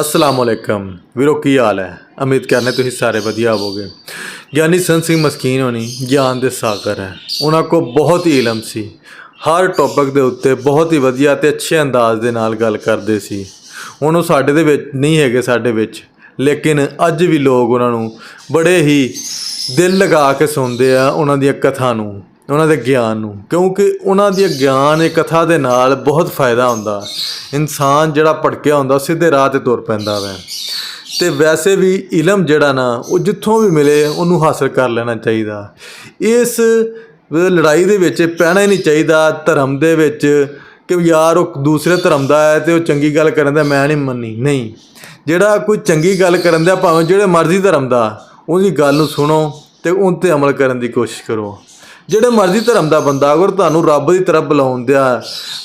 ਅਸਲਾਮ ਅਲੈਕਮ ਵੀਰੋ, ਕੀ ਹਾਲ ਹੈ? ਉਮੀਦ ਕਰਨੇ ਤੁਸੀਂ ਸਾਰੇ ਵਧੀਆ ਹੋਵੋਗੇ। ਗਿਆਨੀ ਸੰਤ ਸਿੰਘ ਮਸਕੀਨ ਹੋਣੀ ਗਿਆਨ ਦੇ ਸਾਗਰ ਹੈ। ਉਹਨਾਂ ਕੋ ਬਹੁਤ ਹੀ ਇਲਮ ਸੀ। ਹਰ ਟੌਪਿਕ ਦੇ ਉੱਤੇ ਬਹੁਤ ਹੀ ਵਧੀਆ ਤੇ ਅੱਛੇ ਅੰਦਾਜ਼ ਦੇ ਨਾਲ ਗੱਲ ਕਰਦੇ ਸੀ। ਹੁਣ ਉਹ ਸਾਡੇ ਦੇ ਵਿੱਚ ਨਹੀਂ ਹੈਗੇ ਸਾਡੇ ਵਿੱਚ। ਲੇਕਿਨ ਅੱਜ ਵੀ ਲੋਕ ਉਹਨਾਂ ਨੂੰ ਬੜੇ ਹੀ ਦਿਲ ਲਗਾ ਕੇ ਸੁਣਦੇ ਆ ਉਹਨਾਂ ਦੀਆਂ ਕਥਾ ਨੂੰ। ਉਹਨਾਂ ਦੇ ਗਿਆਨ ਨੂੰ, ਕਿਉਂਕਿ ਉਹਨਾਂ ਦੀ ਗਿਆਨ ਇਹ ਕਥਾ ਦੇ ਨਾਲ ਬਹੁਤ ਫਾਇਦਾ ਹੁੰਦਾ। ਇਨਸਾਨ ਜਿਹੜਾ ਭਟਕਿਆ ਹੁੰਦਾ ਉਹ ਸਿੱਧੇ ਰਾਹ ਤੇ ਤੁਰ ਪੈਂਦਾ ਵੈ। ਤੇ ਵੈਸੇ ਵੀ ਇਲਮ ਜਿਹੜਾ ਨਾ, ਉਹ ਜਿੱਥੋਂ ਵੀ ਮਿਲੇ, ਉਹਨੂੰ ਹਾਸਲ ਕਰ ਲੈਣਾ ਚਾਹੀਦਾ। ਇਸ ਲੜਾਈ ਦੇ ਵਿੱਚ ਪੈਣਾ ਹੀ ਨਹੀਂ ਚਾਹੀਦਾ, ਧਰਮ ਦੇ ਵਿੱਚ ਕਿ ਯਾਰ ਉਹ ਦੂਸਰੇ ਧਰਮ ਦਾ ਹੈ ਤੇ ਉਹ ਚੰਗੀ ਗੱਲ ਕਰਨ ਦਾ ਮੈਂ ਨਹੀਂ ਮੰਨੀ। ਨਹੀਂ। ਜਿਹੜਾ ਕੋਈ ਚੰਗੀ ਗੱਲ ਕਰਨ ਦਾ, ਭਾਵੇਂ ਜਿਹੜੇ ਮਰਜ਼ੀ ਧਰਮ ਦਾ, ਉਹਦੀ ਗੱਲ ਨੂੰ ਸੁਣੋ ਤੇ ਉਹ ਤੇ ਅਮਲ ਕਰਨ ਦੀ ਕੋਸ਼ਿਸ਼ ਕਰੋ। ਜਿਹੜੇ ਮਰਜ਼ੀ ਧਰਮ ਦਾ ਬੰਦਾ, ਅਗਰ ਤੁਹਾਨੂੰ ਰੱਬ ਦੀ ਤਰਫ ਬੁਲਾਉਣ ਦਿਆ,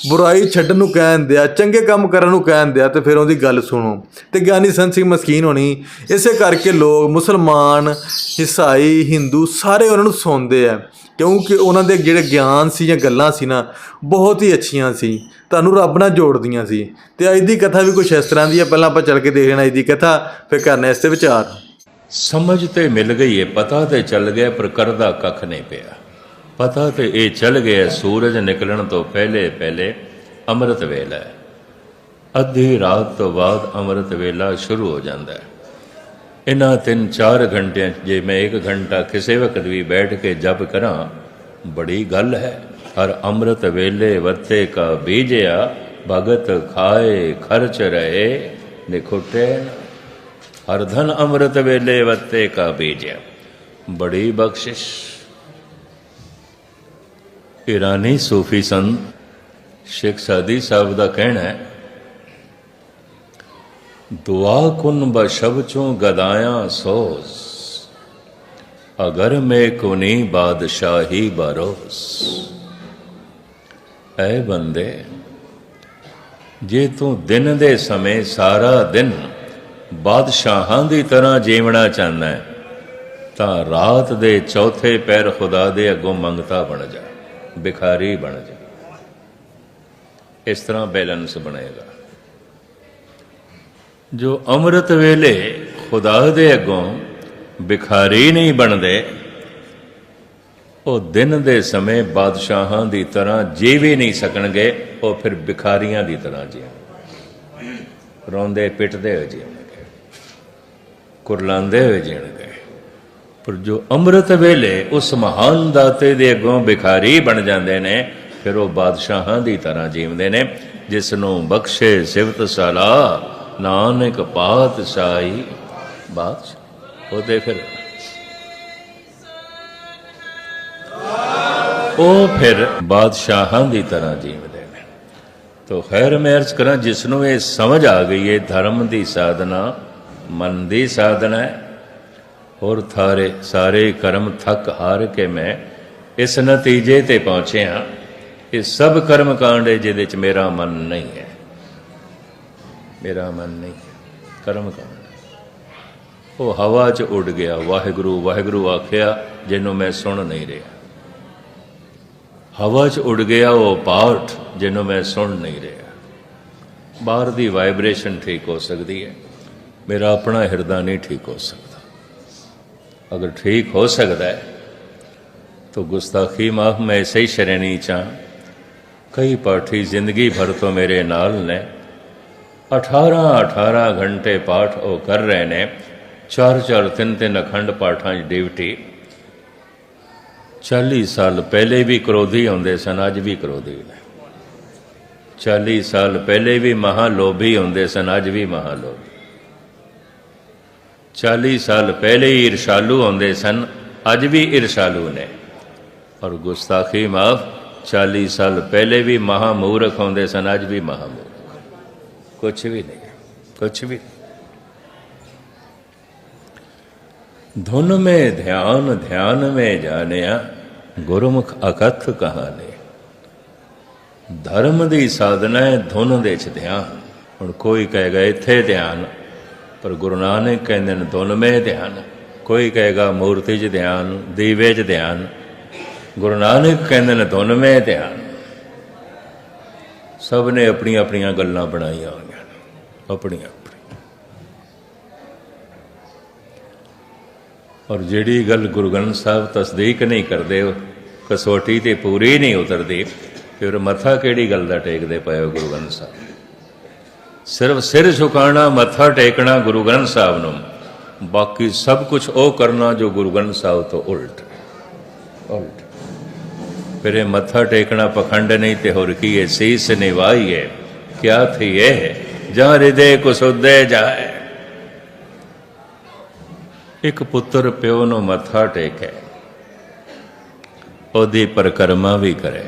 ਬੁਰਾਈ ਛੱਡਣ ਨੂੰ ਕਹਿਣ ਦਿਆ, ਚੰਗੇ ਕੰਮ ਕਰਨ ਨੂੰ ਕਹਿਣ ਦਿਆ, ਤੇ ਫਿਰ ਉਹਦੀ ਗੱਲ ਸੁਣੋ। ਤੇ ਗਿਆਨੀ ਸੰਤ ਸਿੰਘ ਮਸਕੀਨ ਹੋਣੀ, ਇਸੇ ਕਰਕੇ ਲੋਕ ਮੁਸਲਮਾਨ, ਈਸਾਈ, ਹਿੰਦੂ ਸਾਰੇ ਉਹਨਾਂ ਨੂੰ ਸੁਣਦੇ ਆ। ਕਿਉਂਕਿ ਉਹਨਾਂ ਦੇ ਜਿਹੜੇ ਗਿਆਨ ਸੀ ਜਾਂ ਗੱਲਾਂ ਸੀ ਨਾ, ਬਹੁਤ ਹੀ ਅੱਛੀਆਂ ਸੀ। ਤੁਹਾਨੂੰ ਰੱਬ ਨਾਲ ਜੋੜਦੀਆਂ ਸੀ। ਤੇ ਅੱਜ ਦੀ ਕਥਾ ਵੀ ਕੁਝ ਇਸ ਤਰ੍ਹਾਂ ਦੀ ਹੈ ਪਹਿਲਾਂ ਆਪਾਂ ਚੱਲ ਕੇ ਦੇਖ ਲੈਣਾ ਅੱਜ ਦੀ ਕਥਾ, ਫਿਰ ਕਰਨਾ ਇਸ ਤੇ ਵਿਚਾਰ। ਸਮਝ ਤੇ ਮਿਲ ਗਈ ਏ, ਪਤਾ ਤੇ ਚੱਲ ਗਿਆ, ਪਰ ਕਰਦਾ ਕੱਖ ਨਹੀਂ ਪਿਆ। ਪਤਾ ਤੇ ਇਹ ਚਲ ਗਿਆ ਸੂਰਜ ਨਿਕਲਣ ਤੋਂ ਪਹਿਲੇ ਪਹਿਲੇ ਅੰਮ੍ਰਿਤ ਵੇਲਾ ਹੈ। ਅੱਧੀ ਰਾਤ ਤੋਂ ਬਾਅਦ ਅੰਮ੍ਰਿਤ ਵੇਲਾ ਸ਼ੁਰੂ ਹੋ ਜਾਂਦਾ ਹੈ। ਇਹਨਾਂ ਤਿੰਨ ਚਾਰ ਘੰਟਿਆਂ ਜੇ ਮੈਂ ਇੱਕ ਘੰਟਾ ਕਿਸੇ ਵਕਤ ਵੀ ਬੈਠ ਕੇ ਜਪ ਕਰਾਂ, ਬੜੀ ਗੱਲ ਹੈ। ਹਰ ਅੰਮ੍ਰਿਤ ਵੇਲੇ ਵਰਤੇ ਕਾ ਬੀਜਿਆ, ਭਗਤ ਖਾਏ, ਖਰਚ ਰਹੇ, ਨਿਖੁਟੇ ਹਰ ਧਨ ਅੰਮ੍ਰਿਤ ਵੇਲੇ ਵਰਤੇ ਕਾ ਬੀਜਿਆ। ਬੜੀ ਬਖਸ਼ਿਸ਼। ਇਰਾਨੀ ਸੂਫੀ ਸੰਤ ਸ਼ੇਖ ਸਾਦੀ ਸਾਹਿਬ ਦਾ ਕਹਿਣਾ ਹੈ, ਦੁਆ ਕੁਨ ਬਸ਼ਬ ਚੋਂ ਗਦਾਇਆ ਸੋਸ ਅਗਰ ਮੈਂ ਕੁਨੀ ਬਾਦਸ਼ਾਹੀ ਬਰੋਸ ਐ ਬੰਦੇ, ਜੇ ਤੂੰ ਦਿਨ ਦੇ ਸਮੇਂ ਸਾਰਾ ਦਿਨ ਬਾਦਸ਼ਾਹਾਂ ਦੀ ਤਰ੍ਹਾਂ ਜੀਵਣਾ ਚਾਹੁੰਦਾ ਹੈ, ਤਾਂ ਰਾਤ ਦੇ ਚੌਥੇ ਪੈਰ ਖੁਦਾ ਦੇ ਅੱਗੋਂ ਮੰਗਤਾ ਬਣ ਜਾ। ਬਿਖਾਰੀ ਬਣ ਜਾ। ਇਸ ਤਰ੍ਹਾਂ ਬੈਲੈਂਸ ਬਣੇਗਾ। ਜੋ ਅੰਮ੍ਰਿਤ ਵੇਲੇ ਖੁਦਾ ਦੇ ਅੱਗੋਂ ਬਿਖਾਰੀ ਨਹੀਂ ਬਣਦੇ, ਉਹ ਦਿਨ ਦੇ ਸਮੇਂ ਬਾਦਸ਼ਾਹਾਂ ਦੀ ਤਰ੍ਹਾਂ ਜੀ ਵੀ ਨਹੀਂ ਸਕਣਗੇ, ਉਹ ਫਿਰ ਬਿਖਾਰੀਆਂ ਦੀ ਤਰ੍ਹਾਂ ਜੀ ਰੋਂਦੇ ਪਿੱਟਦੇ ਹੋਏ ਜੀਣਗੇ ਕੁਰਲਾਉਂਦੇ ਹੋਏ ਜੀਣਗੇ ਪਰ ਜੋ ਅੰਮ੍ਰਿਤ ਵੇਲੇ ਉਸ ਮਹਾਨ ਦਾਤੇ ਦੇ ਅੱਗੋਂ ਭਿਖਾਰੀ ਬਣ ਜਾਂਦੇ ਨੇ, ਫਿਰ ਉਹ ਬਾਦਸ਼ਾਹਾਂ ਦੀ ਤਰ੍ਹਾਂ ਜੀਵਦੇ ਨੇ, ਜਿਸ ਨੂੰ ਬਖਸ਼ੇ ਸਿਫਤ ਸਲਾ, ਨਾਨਕ ਪਾਤਸ਼ਾਹੀ ਬਾਦਸ਼ਾਹ ਉਹ ਫਿਰ ਉਹ ਫਿਰ ਬਾਦਸ਼ਾਹਾਂ ਦੀ ਤਰ੍ਹਾਂ ਜੀਵਦੇ ਨੇ। ਤੋ ਖੈਰ ਮੈਂ ਅਰਜ਼ ਕਰਾਂ, ਜਿਸ ਨੂੰ ਇਹ ਸਮਝ ਆ ਗਈ ਹੈ ਧਰਮ ਦੀ ਸਾਧਨਾ, ਮਨ ਦੀ ਸਾਧਨਾ ਹੈ ਹੋਰ ਥਾਰੇ ਸਾਰੇ ਕਰਮ ਥੱਕ ਹਾਰ ਕੇ ਮੈਂ ਇਸ ਨਤੀਜੇ ਤੇ ਪਹੁੰਚਿਆ ਇਹ ਸਭ ਕਰਮ ਕਾਂਡ ਹੈ ਜਿਹਦੇ ਚ ਮੇਰਾ ਮਨ ਨਹੀਂ ਹੈ। ਮੇਰਾ ਮਨ ਨਹੀਂ ਕਰਮ ਕਾਂਡ। ਉਹ ਹਵਾ 'ਚ ਉੱਡ ਗਿਆ। ਵਾਹਿਗੁਰੂ ਵਾਹਿਗੁਰੂ ਆਖਿਆ, ਜਿਹਨੂੰ ਮੈਂ ਸੁਣ ਨਹੀਂ ਰਿਹਾ। ਹਵਾ 'ਚ ਉੱਡ ਗਿਆ ਉਹ ਪਾਠ, ਜਿਹਨੂੰ ਮੈਂ ਸੁਣ ਨਹੀਂ ਰਿਹਾ। ਬਾਹਰ ਦੀ ਵਾਈਬ੍ਰੇਸ਼ਨ ਠੀਕ ਹੋ ਸਕਦੀ ਹੈ। ਮੇਰਾ ਆਪਣਾ ਹਿਰਦਾ ਨਹੀਂ ਠੀਕ ਹੋ ਸਕਦਾ। ਅਗਰ ਠੀਕ ਹੋ ਸਕਦਾ ਹੈ तो गुस्ताखी माफ में ऐसे ही श्रेणी चा कई पाठी जिंदगी भर तो मेरे नाल ने 18 18 घंटे पाठ ਉਹ ਕਰ ਰਹੇ ਨੇ ਚਾਰ ਚਾਰ ਤਿੰਨ ਤਿੰਨ ਅਖੰਡ ਪਾਠਾਂ 'ਚ ਡਿਊਟੀ 40 ਸਾਲ ਪਹਿਲੇ ਵੀ ਕਰੋਧੀ ਹੁੰਦੇ ਸਨ ਅੱਜ ਵੀ ਕਰੋਧੀ ਨੇ 40 ਸਾਲ ਪਹਿਲੇ ਵੀ ਮਹਾ ਲੋਭੀ ਹੁੰਦੇ ਸਨ ਅੱਜ ਵੀ ਮਹਾ ਲੋਭੀ 40 ਸਾਲ ਪਹਿਲੇ ਹੀ ਈਰਸ਼ਾਲੂ ਆਉਂਦੇ ਸਨ, ਅੱਜ ਵੀ ਈਰਸ਼ਾਲੂ ਨੇ। ਔਰ ਗੁਸਤਾਖੀ ਮਾਫ 40 ਸਾਲ ਪਹਿਲੇ ਵੀ ਮਹਾ ਆਉਂਦੇ ਸਨ, ਅੱਜ ਵੀ ਮਹਾ ਮੂਰਖ ਕੁਛ ਵੀ ਨਹੀਂ, ਕੁਛ ਵੀ ਧੁਨ ਮੇ ਧਿਆਨ ਧਿਆਨ ਮੇ ਜਾਣਿਆ, ਗੁਰਮੁਖ ਅਕਥ ਕਹਾਣੀ। ਧਰਮ ਦੀ ਸਾਧਨਾ ਹੈ, ਧੁਨ ਦੇ ਚ ਧਿਆਨ। ਹੁਣ ਕੋਈ ਕਹੇਗਾ, ਇੱਥੇ ਧਿਆਨ। ਪਰ ਗੁਰੂ ਨਾਨਕ ਕਹਿੰਦੇ ਨੇ ਦੁਲਮੇ ਧਿਆਨ, ਕੋਈ ਕਹੇਗਾ ਮੂਰਤੀ 'ਚ ਧਿਆਨ, ਦੀਵੇ 'ਚ ਧਿਆਨ। ਗੁਰੂ ਨਾਨਕ ਕਹਿੰਦੇ ਨੇ ਦੁਲਮੇ ਧਿਆਨ। ਸਭ ਨੇ ਆਪਣੀਆਂ ਆਪਣੀਆਂ ਗੱਲਾਂ ਬਣਾਈਆਂ ਹੋਈਆਂ ਆਪਣੀਆਂ ਔਰ ਜਿਹੜੀ ਗੱਲ ਗੁਰੂ ਗ੍ਰੰਥ ਸਾਹਿਬ ਤਸਦੀਕ ਨਹੀਂ ਕਰਦੇ ਕਸੋਟੀ ਤੇ ਪੂਰੀ ਨਹੀਂ ਉਤਰਦੀ, ਫਿਰ ਮੱਥਾ ਕਿਹੜੀ ਗੱਲ ਦਾ ਟੇਕਦੇ ਪਏ ਹੋ ਗੁਰੂ ਗ੍ਰੰਥ ਸਾਹਿਬ? ਸਿਰਫ ਸਿਰ ਝੁਕਾਣਾ, ਮੱਥਾ ਟੇਕਣਾ ਗੁਰੂ ਗ੍ਰੰਥ ਸਾਹਿਬ ਨੂੰ। ਬਾਕੀ ਸਭ ਕੁਝ ਉਹ ਕਰਨਾ ਜੋ ਗੁਰੂ ਗ੍ਰੰਥ ਸਾਹਿਬ ਤੋਂ ਉਲਟ। ਉਲਟ। ਫਿਰ ਇਹ ਮੱਥਾ ਟੇਕਣਾ ਪਖੰਡ ਨਹੀਂ ਤੇ ਹੋਰ ਕੀ ਹੈ? ਸੀਸ ਨਿਵਾਈਏ ਕਿਆ ਥੀ ਇਹ ਜਾਂ ਹਿਰਦੇ ਕੁਸੁਦੇ ਜਾਏ। ਇੱਕ ਪੁੱਤਰ ਪਿਓ ਨੂੰ ਮੱਥਾ ਟੇਕੇ। ਉਹਦੀ ਪਰਕਰਮਾ ਵੀ ਕਰੇ।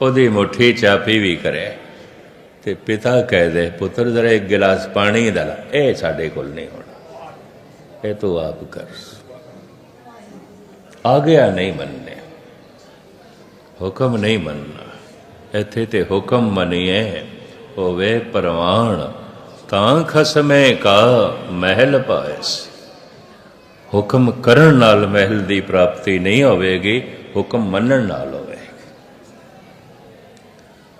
ਉਹਦੀ ਮੁੱਠੀ ਚਾਪੀ ਵੀ ਕਰੇ। ਤੇ ਪਿਤਾ ਕਹਿ ਦੇ, ਪੁੱਤਰ, ਜਰਾ ਇੱਕ ਗਿਲਾਸ ਪਾਣੀ ਦਾ ਲੈ। ਇਹ ਸਾਡੇ ਕੋਲ ਨਹੀਂ ਹੋਣਾ। ਇਹ ਤੂੰ ਆਪ ਕਰ। ਆਗਿਆ ਨਹੀਂ ਮੰਨਨੇ ਹੁਕਮ ਨਹੀਂ ਮੰਨਣਾ। ਇੱਥੇ ਤੇ ਹੁਕਮ ਮੰਨੀਏ, ਹੋਵੇ ਪ੍ਰਵਾਨ ਤਾਂ ਖਸਮੇ ਕਾ ਮਹਿਲ ਪਾਇਸ। ਹੁਕਮ ਕਰਨ ਨਾਲ ਮਹਿਲ ਦੀ ਪ੍ਰਾਪਤੀ ਨਹੀਂ ਹੋਵੇਗੀ, ਹੁਕਮ ਮੰਨਣ ਨਾਲ ਹੋਵੇਗੀ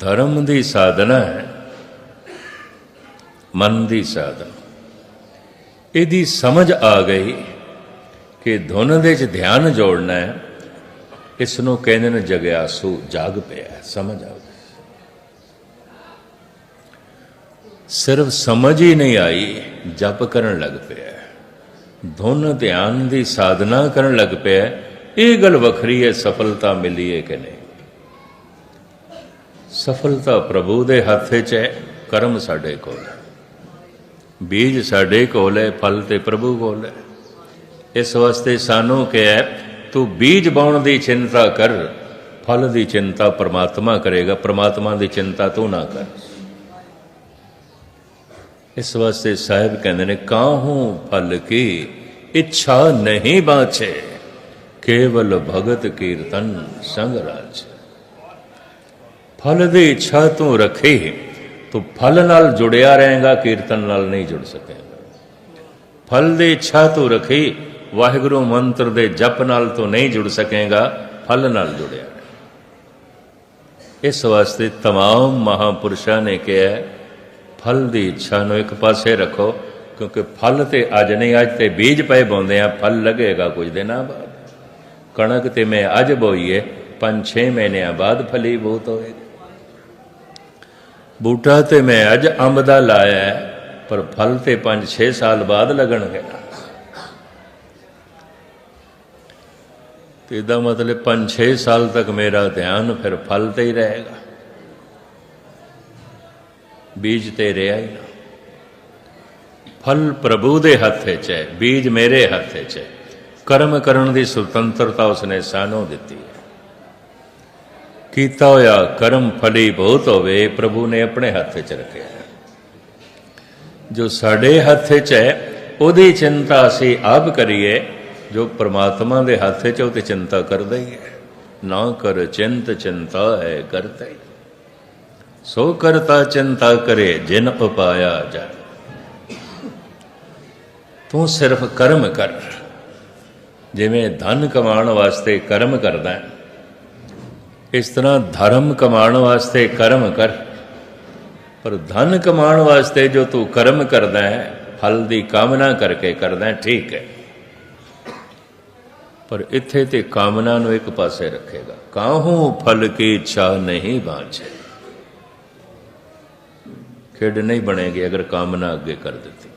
ਧਰਮ ਦੀ ਸਾਧਨਾ ਹੈ, ਮਨ ਦੀ ਸਾਧਨਾ। ਇਹਦੀ ਸਮਝ ਆ ਗਈ ਕਿ ਧੁਨ ਦੇ ਚ ਧਿਆਨ ਜੋੜਨਾ ਹੈ ਇਸ ਨੂੰ ਕਹਿੰਦੇ ਨੇ ਜਗਿਆਸੂ, ਜਾਗ ਪਿਆ ਸਮਝ ਆ ਗਈ। ਸਿਰਫ ਸਮਝ ਹੀ ਨਹੀਂ ਆਈ, ਜਪ ਕਰਨ ਲੱਗ ਪਿਆ ਧੁਨ ਧਿਆਨ ਦੀ ਸਾਧਨਾ ਕਰਨ ਲੱਗ ਪਿਆ ਇਹ ਗੱਲ ਵੱਖਰੀ ਹੈ, ਸਫਲਤਾ ਮਿਲੀ ਹੈ ਕਿ ਨਹੀਂ? ਸਫਲਤਾ ਪ੍ਰਭੂ ਦੇ ਹੱਥ 'ਚ ਹੈ, ਕਰਮ ਸਾਡੇ ਕੋਲ ਬੀਜ ਸਾਡੇ ਕੋਲ ਹੈ, ਫਲ ਤੇ ਪ੍ਰਭੂ ਕੋਲ ਹੈ। ਇਸ ਵਾਸਤੇ ਸਾਨੂੰ ਕਿਹਾ ਤੂੰ ਬੀਜ ਬਾਉਣ ਦੀ ਚਿੰਤਾ ਕਰ, ਫਲ ਦੀ ਚਿੰਤਾ ਪ੍ਰਮਾਤਮਾ ਕਰੇਗਾ, ਪ੍ਰਮਾਤਮਾ ਦੀ ਚਿੰਤਾ ਤੂੰ ਨਾ ਕਰ। ਇਸ ਵਾਸਤੇ ਸਾਹਿਬ ਕਹਿੰਦੇ ਨੇ, ਕਾਹੂ ਫਲ ਕੀ ਇੱਛਾ ਨਹੀਂ ਬਾਛੇ ਕੇਵਲ ਭਗਤ ਕੀਰਤਨ ਸੰਗ ਰਾਜ ਫਲ ਦੀ ਇੱਛਾ ਤੂੰ ਰੱਖੀ ਤੂੰ ਫਲ ਨਾਲ ਜੁੜਿਆ ਰਹੇਗਾ ਕੀਰਤਨ ਨਾਲ ਨਹੀਂ ਜੁੜ ਸਕੇਗਾ ਫਲ ਦੀ ਇੱਛਾ ਤੂੰ ਰੱਖੀ ਵਾਹਿਗੁਰੂ ਮੰਤਰ ਦੇ ਜਪ ਨਾਲ ਤੂੰ ਨਹੀਂ ਜੁੜ ਸਕੇਗਾ ਫਲ ਨਾਲ ਜੁੜਿਆ ਰਹੇ ਇਸ ਵਾਸਤੇ तमाम ਮਹਾਪੁਰਸ਼ਾਂ ਨੇ ਕਿਹਾ ਹੈ, ਫਲ ਦੀ ਇੱਛਾ ਨੂੰ ਇੱਕ ਪਾਸੇ ਰੱਖੋ ਕਿਉਂਕਿ ਫਲ ਤੇ ਅੱਜ ਨਹੀਂ ਅੱਜ ਤੇ ਬੀਜ ਪਏ ਬੋਂਦੇ ਆ ਫਲ ਲੱਗੇਗਾ ਕੁਝ ਦਿਨਾਂ ਬਾਅਦ ਕਣਕ ਤੇ ਮੈਂ ਅੱਜ ਬੋਈਏ 5-6 ਮਹੀਨਿਆਂ ਬਾਅਦ ਫਲੀ ਬਹੁਤ ਹੋਏਗੀ ਬੂਟਾ ਤੇ ਮੈਂ ਅੱਜ ਅੰਬ ਦਾ ਲਾਇਆ ਪਰ ਫਲ ਤੇ 5-6 ਸਾਲ ਬਾਅਦ ਲੱਗਣਗੇ। ਤੇ ਇਹਦਾ ਮਤਲਬ 5-6 ਸਾਲ ਤੱਕ ਮੇਰਾ ਧਿਆਨ ਫਿਰ ਫਲ ਤੇ ਹੀ ਰਹੇਗਾ। ਬੀਜ ਤੇ ਰਿਹਾ ਹੀ ਨਾ। ਫਲ ਪ੍ਰਭੂ ਦੇ ਹੱਥ 'ਚ ਹੈ, ਬੀਜ ਮੇਰੇ ਹੱਥ 'ਚ ਹੈ। ਕਰਮ ਕਰਨ ਦੀ ਸੁਤੰਤਰਤਾ ਉਸਨੇ ਸਾਨੂੰ ਦਿੱਤੀ ਕੀਤਾ ਹੋਇਆ ਕਰਮ ਫਲੀ ਬਹੁਤ ਹੋਵੇ, ਪ੍ਰਭੂ ਨੇ ਆਪਣੇ ਹੱਥ 'ਚ ਰੱਖਿਆ। ਜੋ ਸਾਡੇ ਹੱਥ 'ਚ ਹੈ, ਉਹਦੀ ਚਿੰਤਾ ਅਸੀਂ ਆਪ ਕਰੀਏ, ਜੋ ਪ੍ਰਮਾਤਮਾ ਦੇ ਹੱਥ 'ਚ ਉਹ ਤੇ ਚਿੰਤਾ ਕਰਦਾ ਹੀ ਹੈ। ਨਾ ਕਰ ਚਿੰਤ, ਚਿੰਤਾ ਹੈ, ਕਰਤਾ ਹੀ। ਸੋ ਕਰਤਾ, ਚਿੰਤਾ ਕਰੇ, ਜਿਨ ਉਪਾਇਆ ਜਾ ਤੂੰ ਸਿਰਫ ਕਰਮ ਕਰ। ਜਿਵੇਂ ਧਨ ਕਮਾਉਣ ਵਾਸਤੇ ਕਰਮ ਕਰਦਾ ਹੈ ਇਸ ਤਰ੍ਹਾਂ ਧਰਮ ਕਮਾਉਣ ਵਾਸਤੇ ਕਰਮ ਕਰ। ਪਰ ਧਨ ਕਮਾਉਣ ਵਾਸਤੇ ਜੋ ਤੂੰ ਕਰਮ ਕਰਦਾ ਹੈ, ਫਲ ਦੀ ਕਾਮਨਾ ਕਰਕੇ ਕਰਦਾ ਠੀਕ ਹੈ। ਪਰ ਇੱਥੇ ਤੇ ਕਾਮਨਾ ਨੂੰ ਇੱਕ ਪਾਸੇ ਰੱਖੇਗਾ। ਕਾਹੂ ਫਲ ਕੀ ਇੱਛਾ ਨਹੀਂ ਬਾਝੇ? ਖੇਡ ਨਹੀਂ ਬਣੇਗੀ ਅਗਰ ਕਾਮਨਾ ਅੱਗੇ ਕਰ ਦਿੱਤੀ।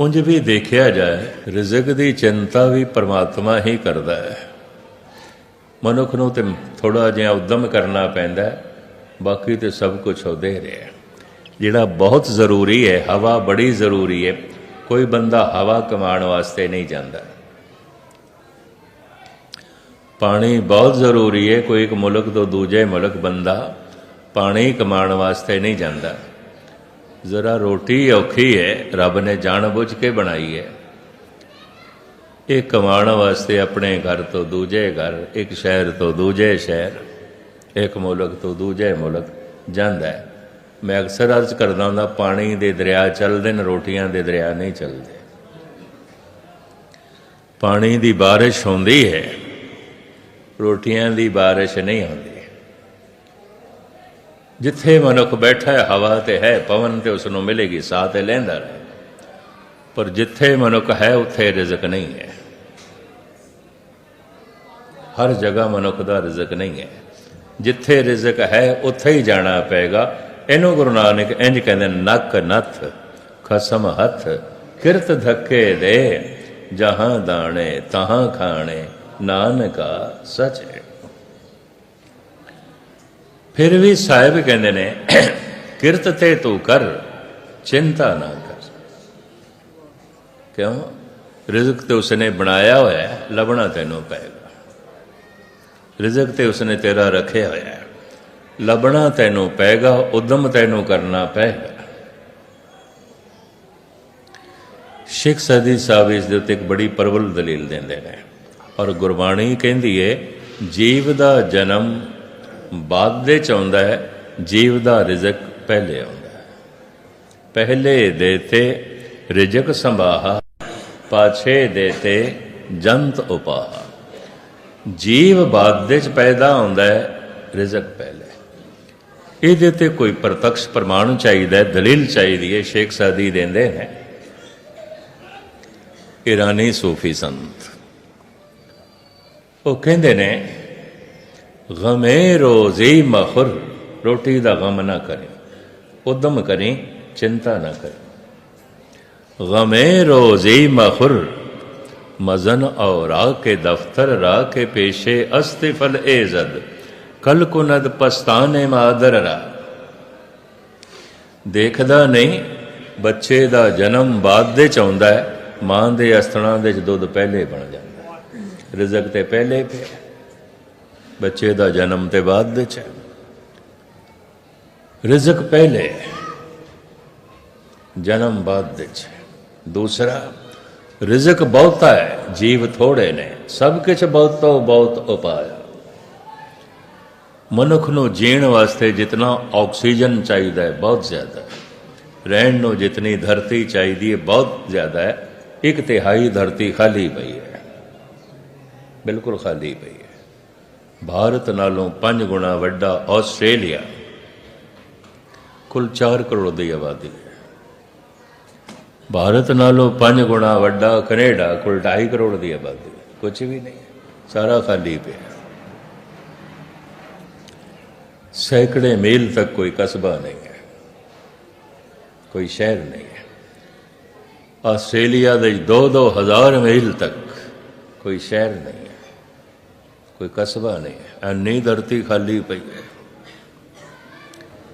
ਉਂਝ ਵੀ ਦੇਖਿਆ ਜਾਏ, ਰਿਜ਼ਕ ਦੀ ਚਿੰਤਾ ਵੀ ਪਰਮਾਤਮਾ ਹੀ ਕਰਦਾ ਹੈ। ਮਨੁੱਖ ਨੂੰ ਤੇ ਥੋੜਾ ਜਿਹਾ ਉਦਮ ਕਰਨਾ ਪੈਂਦਾ ਬਾਕੀ ਤੇ ਸਭ ਕੁਝ ਉਹਦੇ ਰਿਹਾ ਜਿਹੜਾ ਬਹੁਤ ਜ਼ਰੂਰੀ ਹੈ, ਹਵਾ ਬੜੀ ਜ਼ਰੂਰੀ ਹੈ। ਕੋਈ ਬੰਦਾ ਹਵਾ ਕਮਾਉਣ ਵਾਸਤੇ ਨਹੀਂ ਜਾਂਦਾ। ਪਾਣੀ ਬਹੁਤ ਜ਼ਰੂਰੀ ਹੈ। ਕੋਈ ਇੱਕ ਮੁਲਕ ਤੋਂ ਦੂਜੇ ਮੁਲਕ ਬੰਦਾ ਪਾਣੀ ਕਮਾਉਣ ਵਾਸਤੇ ਨਹੀਂ ਜਾਂਦਾ। ਜ਼ਰਾ ਰੋਟੀ ਔਖੀ ਹੈ, ਰੱਬ ਨੇ ਜਾਣ ਬੁੱਝ ਕੇ ਬਣਾਈ ਹੈ। ਇਹ ਕਮਾਉਣ ਵਾਸਤੇ ਆਪਣੇ ਘਰ ਤੋਂ ਦੂਜੇ ਘਰ, ਇੱਕ ਸ਼ਹਿਰ ਤੋਂ ਦੂਜੇ ਸ਼ਹਿਰ, ਇੱਕ ਮੁਲਕ ਤੋਂ ਦੂਜੇ ਮੁਲਕ ਜਾਂਦਾ ਹੈ। ਮੈਂ ਅਕਸਰ ਅਰਜ਼ ਕਰਦਾ ਹੁੰਦਾ, ਪਾਣੀ ਦੇ ਦਰਿਆ ਚੱਲਦੇ ਨੇ, ਰੋਟੀਆਂ ਦੇ ਦਰਿਆ ਨਹੀਂ ਚੱਲਦੇ। ਪਾਣੀ ਦੀ ਬਾਰਿਸ਼ ਹੁੰਦੀ ਹੈ, ਰੋਟੀਆਂ ਦੀ ਬਾਰਿਸ਼ ਨਹੀਂ ਹੁੰਦੀ। ਜਿੱਥੇ ਮਨੁੱਖ ਬੈਠਾ ਹੈ, ਹਵਾ ਤੇ ਹੈ, ਪਵਨ ਤੇ ਉਸ ਨੂੰ ਮਿਲੇਗੀ, ਸਾਹ ਤੇ ਲੈਂਦਾ ਰਹੇ। ਪਰ ਜਿੱਥੇ ਮਨੁੱਖ ਹੈ, ਉੱਥੇ ਰਿਜ਼ਕ ਨਹੀਂ ਹੈ। ਹਰ ਜਗ੍ਹਾ ਮਨੁੱਖ ਦਾ ਰਿਜ਼ਕ ਨਹੀਂ ਹੈ। ਜਿੱਥੇ ਰਿਜ਼ਕ ਹੈ, ਉੱਥੇ ਹੀ ਜਾਣਾ ਪਏਗਾ। ਇਹਨੂੰ ਗੁਰੂ ਨਾਨਕ ਇੰਜ ਕਹਿੰਦੇ ਨੱਕ ਨੱਥ, ਖਸਮ ਹੱਥ, ਕਿਰਤ ਧੱਕੇ ਦੇ, ਜਹਾਂ ਦਾਣੇ ਤਹਾਂ ਖਾਣੇ, ਨਾਨਕਾ ਸਚ ਹੈ ਫਿਰ ਵੀ ਸਾਹਿਬ ਕਹਿੰਦੇ ਨੇ, ਕਿਰਤ ਤੇ ਤੂੰ ਕਰ, ਚਿੰਤਾ ਨਾ ਕਰ। ਕਿਉਂ? ਰਿਜ਼ਕ ਤੇ ਉਸਨੇ ਬਣਾਇਆ ਹੋਇਆ ਲੱਭਣਾ ਤੈਨੂੰ ਪਏਗਾ। ਰਿਜ਼ਕ ਤੇ ਉਸਨੇ ਤੇਰਾ ਰੱਖਿਆ ਹੋਇਆ ਹੈ। ਲੱਭਣਾ ਤੈਨੂੰ ਪਏਗਾ ਉਦਮ ਤੈਨੂੰ ਕਰਨਾ ਪਏਗਾ ਸ਼ੇਖ ਸਦੀ ਸਾਹਿਬ ਇਸ ਦੇ ਉੱਤੇ ਇੱਕ ਬੜੀ ਪ੍ਰਬਲ ਦਲੀਲ ਦਿੰਦੇ ਨੇ। ਔਰ ਗੁਰਬਾਣੀ ਕਹਿੰਦੀ ਏ, ਜੀਵ ਦਾ ਜਨਮ ਬਾਅਦ ਦੇ ਚ ਆਉਂਦਾ ਹੈ, ਜੀਵ ਦਾ ਰਿਜ਼ਕ ਪਹਿਲੇ ਆਉਂਦਾ ਹੈ। ਪਹਿਲੇ ਦੇਤੇ ਰਿਜ਼ਕ ਸੰਭਾਹਾ, ਪਾਛੇ ਦੇਤੇ ਜੰਤ ਉਪਾਹਾ। ਜੀਵ ਬਾਅਦ ਦੇ ਚ ਪੈਦਾ ਹੁੰਦਾ ਹੈ, ਰਿਜ਼ਕ ਪਹਿਲੇ ਇਹਦੇ ਤੇ ਕੋਈ ਪ੍ਰਤੱਖ ਪ੍ਰਮਾਣ ਚਾਹੀਦਾ ਦਲੀਲ ਚਾਹੀਦੀ ਹੈ, ਸ਼ੇਖ ਸਾਦੀ ਦਿੰਦੇ ਨੇ। ਇਰਾਨੀ ਸੂਫੀ ਸੰਤ। ਉਹ ਕਹਿੰਦੇ ਨੇ, ਗਮੇ ਰੋਜ਼ੀ ਮਖਰ, ਰੋਟੀ ਦਾ ਗਮ ਨਾ ਕਰੇ, ਉਦਮ ਕਰੇ, ਚਿੰਤਾ ਨਾ ਕਰੇ। ਗਮੇ ਰੋਜ਼ੀ ਮਖਰ ਮਜ਼ਨ ਔਰ ਆ ਕੇ ਦਫਤਰ ਰਾ ਕੇ ਪੇਸ਼ੇ ਅਸਤਫਲ ਏਜ਼ਦ ਕਲ ਕੁਨਦ ਪਸਤਾਨੇ ਮਾਦਰ ਰਾ। ਦੇਖਦਾ ਨਹੀਂ, ਬੱਚੇ ਦਾ ਜਨਮ ਬਾਅਦ ਦੇ ਚ ਆਉਂਦਾ ਹੈ, ਮਾਂ ਦੇ ਅਸਥਣਾ ਦੇ ਚ ਦੁੱਧ ਪਹਿਲੇ ਬਣ ਜਾਂਦਾ ਰਿਜ਼ਕ ਤੇ ਪਹਿਲੇ ਪਿਆ ਬੱਚੇ ਦਾ ਜਨਮ ਤੇ ਬਾਅਦ ਦੇ ਚ ਰਿਜ਼ਕ ਪਹਿਲੇ ਜਨਮ ਬਾਅਦ ਦੇ ਚ ਦੂਸਰਾ ਰਿਜ਼ਕ ਬਹੁਤਾ ਹੈ ਜੀਵ ਥੋੜੇ ਨੇ ਸਭ ਕੁਝ ਬਹੁਤ ਬਹੁਤ ਉਪਾਇਆ ਮਨੁੱਖ ਨੂੰ ਜੀਣ ਵਾਸਤੇ ਜਿਤਨਾ ਆਕਸੀਜਨ ਚਾਹੀਦਾ ਹੈ ਬਹੁਤ ਜ਼ਿਆਦਾ ਹੈ ਰਹਿਣ ਨੂੰ ਜਿਤਨੀ ਧਰਤੀ ਚਾਹੀਦੀ ਹੈ ਬਹੁਤ ਜ਼ਿਆਦਾ ਹੈ ਇੱਕ ਤਿਹਾਈ ਧਰਤੀ ਖਾਲੀ ਪਈ ਹੈ ਬਿਲਕੁਲ ਖਾਲੀ ਪਈ ਹੈ ਭਾਰਤ ਨਾਲੋਂ 5 ਗੁਣਾ ਵੱਡਾ ਆਸਟ੍ਰੇਲੀਆ ਕੁੱਲ 4 ਕਰੋੜ ਦੀ ਆਬਾਦੀ ਹੈ ਭਾਰਤ ਨਾਲੋਂ 5 ਗੁਣਾ ਵੱਡਾ ਕੈਨੇਡਾ ਕੋਲ 2.5 ਕਰੋੜ ਦੀ ਆਬਾਦੀ ਹੈ ਕੁਝ ਵੀ ਨਹੀਂ ਸਾਰਾ ਖਾਲੀ ਪਿਆ ਸੈਂਕੜੇ ਮੀਲ ਤੱਕ ਕੋਈ ਕਸਬਾ ਨਹੀਂ ਹੈ ਕੋਈ ਸ਼ਹਿਰ ਨਹੀਂ ਹੈ ਆਸਟ੍ਰੇਲੀਆ ਦੇ 2-2 ਹਜ਼ਾਰ ਮੀਲ ਤੱਕ ਕੋਈ ਸ਼ਹਿਰ ਨਹੀਂ ਹੈ ਕੋਈ ਕਸਬਾ ਨਹੀਂ ਹੈ ਐਨੀ ਧਰਤੀ ਖਾਲੀ ਪਈ ਹੈ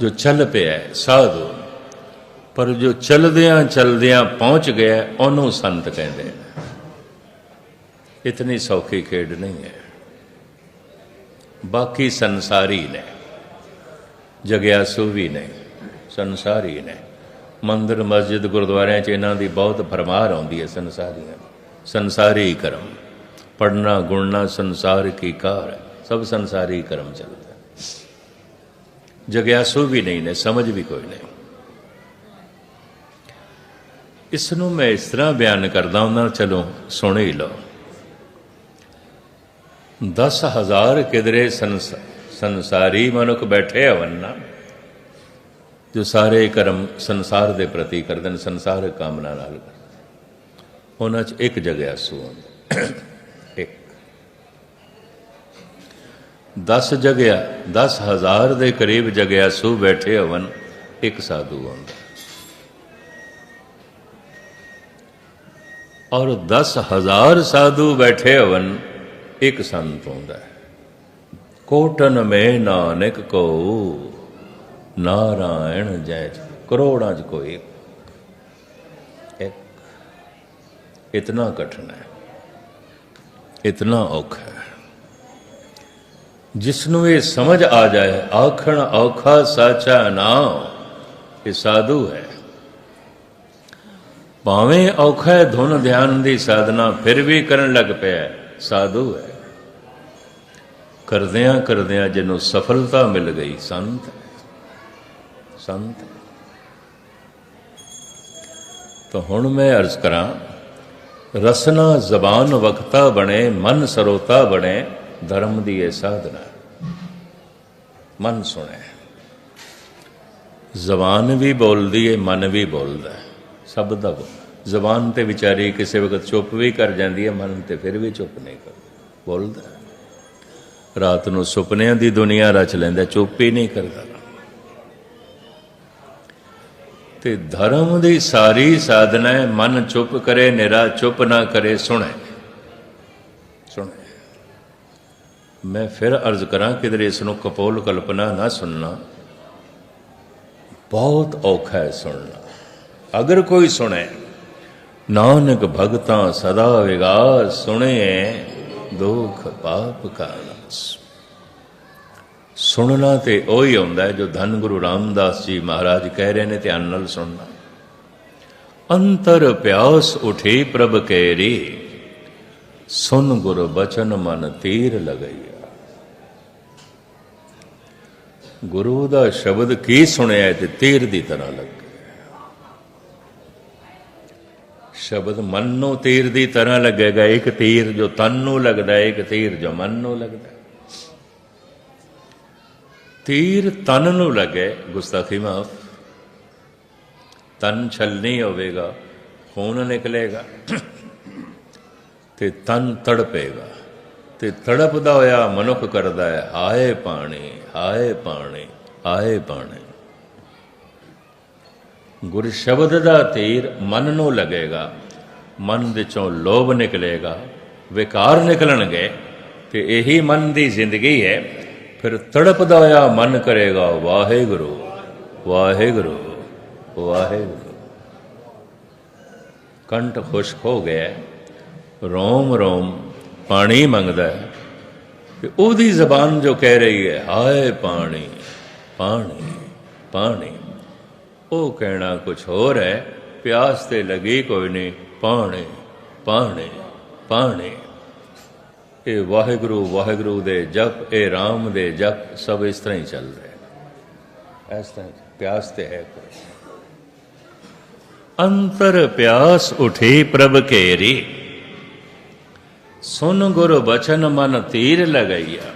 ਜੋ ਚੱਲ ਪਿਆ ਹੈ, ਸਾਧੂ। ਪਰ ਜੋ ਚਲਦਿਆਂ ਚਲਦਿਆਂ ਪਹੁੰਚ ਗਿਆ ਉਹਨੂੰ ਸੰਤ ਕਹਿੰਦੇ ਨੇ। ਇਤਨੀ ਸੌਖੀ ਖੇਡ ਨਹੀਂ ਹੈ। ਬਾਕੀ ਸੰਸਾਰੀ ਨੇ। ਜਗਿਆਸੂ ਵੀ ਨੇ। ਸੰਸਾਰੀ ਨੇ। ਮੰਦਰ ਮਸਜਿਦ ਗੁਰਦੁਆਰਿਆਂ 'ਚ ਇਹਨਾਂ ਦੀ ਬਹੁਤ ਫਰਮਾਰ ਆਉਂਦੀ ਹੈ ਸੰਸਾਰੀਆਂ ਦੀ। ਸੰਸਾਰੀ ਕਰਮ। ਪੜਨਾ ਗੁਣਨਾ ਸੰਸਾਰ ਕੀ ਕਾਰ ਸਭ ਸੰਸਾਰੀ ਕਰਮ ਚੱਲਦਾ ਜਗਿਆਸੂ ਵੀ ਨਹੀਂ ਨੇ, ਸਮਝ ਵੀ ਕੋਈ ਨਹੀਂ। ਇਸ ਨੂੰ ਮੈਂ ਇਸ ਤਰ੍ਹਾਂ ਬਿਆਨ ਕਰਦਾ ਹੁੰਦਾ ਚਲੋ ਸੁਣ ਹੀ ਲਓ। 10000 ਕਿਦਰੇ ਸੰਸ- ਸੰਸਾਰੀ ਮਨੁੱਖ ਬੈਠੇ ਹਵਨ ਜੋ ਸਾਰੇ ਕਰਮ ਸੰਸਾਰ ਦੇ ਪ੍ਰਤੀ ਕਰਦੇ ਨੇ ਸੰਸਾਰ ਕਾਮਨਾ ਨਾਲ ਉਹਨਾਂ 'ਚ ਇੱਕ ਜਗਿਆਸੂ ਹੁੰਦਾ। 10 ਜਗਿਆ 10000 ਦੇ ਕਰੀਬ ਜਗਿਆ ਸੂ ਬੈਠੇ ਹਵਨ, ਇੱਕ ਸਾਧੂ ਆਉਂਦਾ। ਔਰ 10000 ਸਾਧੂ ਬੈਠੇ ਹਵਨ, ਇੱਕ ਸੰਤ ਆਉਂਦਾ ਹੈ। ਕੋਟਨ ਮੇ ਨਾਨਕ ਕੋ, ਨਾਰਾਇਣ ਜੈ, ਕਰੋੜਾਂ ਚ ਕੋਈ ਇੱਕ। ਇਤਨਾ ਕਠਿਨ ਹੈ। ਇਤਨਾ ਔਖਾ ਹੈ। ਜਿਸ ਨੂੰ ਇਹ ਸਮਝ ਆ ਜਾਏ, ਆਖਣ ਔਖਾ ਸਾਚਾ ਨਾਮ ਇਹ ਸਾਧੂ ਹੈ। ਭਾਵੇਂ ਔਖਾ ਧੁਨ ਧਿਆਨ ਦੀ ਸਾਧਨਾ ਫਿਰ ਵੀ ਕਰਨ ਲੱਗ ਪਿਆ ਸਾਧੂ ਹੈ। ਕਰਦਿਆਂ ਕਰਦਿਆਂ ਜਿਹਨੂੰ ਸਫਲਤਾ ਮਿਲ ਗਈ, ਸੰਤ ਸੰਤ ਤਾਂ ਹੁਣ ਮੈਂ ਅਰਜ਼ ਕਰਾਂ, ਰਸਨਾ ਜ਼ਬਾਨ ਵਕਤਾ ਬਣੇ, ਮਨ ਸਰੋਤਾ ਬਣੇ, ਧਰਮ ਦੀ ਇਹ ਸਾਧਨਾ ਮਨ ਸੁਣੇ ਜ਼ਬਾਨ ਵੀ ਬੋਲਦੀ ਹੈ ਮਨ ਵੀ ਬੋਲਦਾ ਸਭ ਦਾ ਬੋਲ। ਜ਼ਬਾਨ ਤੇ ਵਿਚਾਰੀ ਕਿਸੇ ਵਕਤ ਚੁੱਪ ਵੀ ਕਰ ਜਾਂਦੀ ਹੈ ਮਨ ਤੇ ਫਿਰ ਵੀ ਚੁੱਪ ਨਹੀਂ ਕਰਦਾ। ਬੋਲਦਾ ਰਾਤ ਨੂੰ ਸੁਪਨਿਆਂ ਦੀ ਦੁਨੀਆ ਰਚ ਲੈਂਦਾ ਚੁੱਪ ਹੀ ਨਹੀਂ ਕਰਦਾ। ਤੇ ਧਰਮ ਦੀ ਸਾਰੀ ਸਾਧਨਾ ਹੈ ਮਨ ਚੁੱਪ ਕਰੇ, ਨਿਰਾ ਚੁੱਪ ਨਾ ਕਰੇ, ਸੁਣੇ। ਮੈਂ ਫਿਰ ਅਰਜ਼ ਕਰਾਂ ਕਿਧਰੇ ਇਸ ਨੂੰ ਕਪੋਲ ਕਲਪਨਾ ਨਾ ਸੁਣਨਾ। ਬਹੁਤ ਔਖਾ ਹੈ ਸੁਣਨਾ। ਅਗਰ ਕੋਈ ਸੁਣੇ, ਨਾਨਕ ਭਗਤਾਂ ਸਦਾ ਵਿਗਾਰ ਸੁਣੇ, ਦੁਖ ਪਾਪ ਕਾ ਸੁਣਨਾ ਤੇ ਉਹੀ ਹੁੰਦਾ ਹੈ ਜੋ ਧੰਨ ਗੁਰੂ ਰਾਮਦਾਸ ਜੀ ਮਹਾਰਾਜ ਕਹਿ ਰਹੇ ਨੇ ਧਿਆਨ ਨਾਲ ਸੁਣਨਾ। ਅੰਤਰ ਪਿਆਸ ਉਠੀ ਪ੍ਰਭ ਕੇਰੀ, ਸੁਨ ਗੁਰ ਬਚਨ ਮਨ ਤੀਰ ਲਗਈਆ ਗੁਰੂ ਦਾ ਸ਼ਬਦ ਕੀ ਸੁਣਿਆ ਤੇ ਤੀਰ ਦੀ ਤਰ੍ਹਾਂ ਲੱਗੇ ਸ਼ਬਦ ਮਨ ਨੂੰ ਤੀਰ ਦੀ ਤਰ੍ਹਾਂ ਲੱਗੇਗਾ, ਇੱਕ ਤੀਰ ਜੋ ਤਨ ਨੂੰ ਲੱਗਦਾ, ਇੱਕ ਤੀਰ ਜੋ ਮਨ ਨੂੰ ਲੱਗਦਾ। ਤੀਰ ਤਨ ਨੂੰ ਲੱਗੇ, ਗੁਸਤਾਖੀ ਮਾਫ। ਤਨ ਛਲਣੀ ਹੋਵੇਗਾ, ਖੂਨ ਨਿਕਲੇਗਾ ਤੇ ਤਨ ਤੜਪੇਗਾ। ਤੇ ਤੜਪਦਾ ਹੋਇਆ ਮਨੁੱਖ ਕਰਦਾ ਹੈ, ਹਾਏ ਪਾਣੀ ਹਾਏ ਪਾਣੀ ਹਾਏ ਪਾਣੀ। ਗੁਰ ਸ਼ਬਦ ਦਾ ਤੀਰ ਮਨ ਨੂੰ ਲੱਗੇਗਾ, ਮਨ ਵਿੱਚੋਂ ਲੋਭ ਨਿਕਲੇਗਾ, ਵਿਕਾਰ ਨਿਕਲਣਗੇ ਤੇ ਇਹੀ ਮਨ ਦੀ ਜ਼ਿੰਦਗੀ ਹੈ। ਫਿਰ ਤੜਪਦਾ ਹੋਇਆ ਮਨ ਕਰੇਗਾ, ਵਾਹਿਗੁਰੂ ਵਾਹਿਗੁਰੂ ਵਾਹਿਗੁਰੂ। ਕੰਠ ਖੁਸ਼ਕ ਹੋ ਗਿਆ, ਰੋਮ ਰੋਮ ਪਾਣੀ ਮੰਗਦਾ ਹੈ। ਕਿ ਉਹਦੀ ਜ਼ਬਾਨ ਜੋ ਕਹਿ ਰਹੀ ਹੈ, ਹਾਏ ਪਾਣੀ ਪਾਣੀ ਪਾਣੀ। ਉਹ ਕਹਿਣਾ ਕੁਝ ਹੋਰ ਹੈ, ਪਿਆਸ ਤੇ ਲੱਗੀ ਕੋਈ ਨਹੀਂ, ਪਾਣੀ ਪਾਣੀ ਪਾਣੀ। ਇਹ ਵਾਹਿਗੁਰੂ ਵਾਹਿਗੁਰੂ ਦੇ ਜਪ, ਇਹ ਰਾਮ ਦੇ ਜਪ, ਸਭ ਇਸ ਤਰ੍ਹਾਂ ਹੀ ਚੱਲ ਰਿਹਾ ਇਸ ਤਰ੍ਹਾਂ ਪਿਆਸ ਤੇ ਹੈ ਕੋਈ। ਅੰਤਰ ਪਿਆਸ ਉਠੀ ਪ੍ਰਭ ਕੇਰੀ ਸੁਨ ਗੁਰ ਬਚਨ ਮਨ ਤੀਰ ਲਗਾਈਆ।